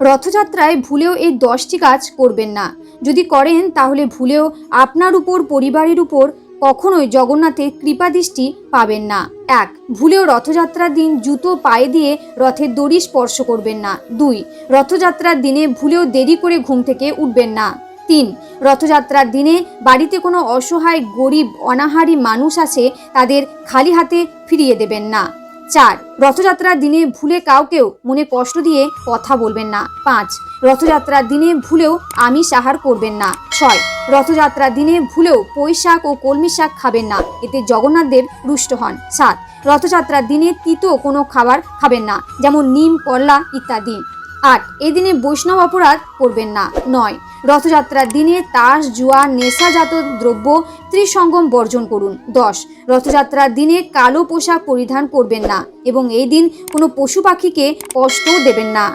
রথযাত্রায় ভুলেও এই দশটি কাজ করবেন না। যদি করেন, তাহলে ভুলেও আপনার উপর, পরিবারের উপর কখনোই জগন্নাথের কৃপাদৃষ্টি পাবেন না। এক, ভুলেও রথযাত্রার দিন জুতো পায়ে দিয়ে রথের দড়ি স্পর্শ করবেন না। দুই, রথযাত্রার দিনে ভুলেও দেরি করে ঘুম থেকে উঠবেন না। তিন, রথযাত্রার দিনে বাড়িতে কোনো অসহায়, গরিব, অনাহারী মানুষ আছে, তাদের খালি হাতে ফিরিয়ে দেবেন না। চার। রথযাত্রার দিনে ভুলে কাউকেও মনে কষ্ট দিয়ে কথা বলবেন না। পাঁচ। রথযাত্রার দিনে ভুলেও আমি সাহার করবেন না। ছয়। রথযাত্রার দিনে ভুলেও পই শাক ও কলমি শাক খাবেন না। এতে জগন্নাথদেব রুষ্ট হন। সাত। রথযাত্রার দিনে তিতো কোনো খাবার খাবেন না, যেমন নিম, করলা ইত্যাদি। আট এই দিনে বৈষ্ণব অপরাধ করবেন না, নয়। রথযাত্রার দিনে তাস, জুয়া, নেশাজাত দ্রব্য, ত্রিসঙ্গম বর্জন করুন, দশ। রথযাত্রার দিনে কালো পোশাক পরিধান করবেন না এবং এই দিন কোনো পশু পাখিকে কষ্ট দেবেন না।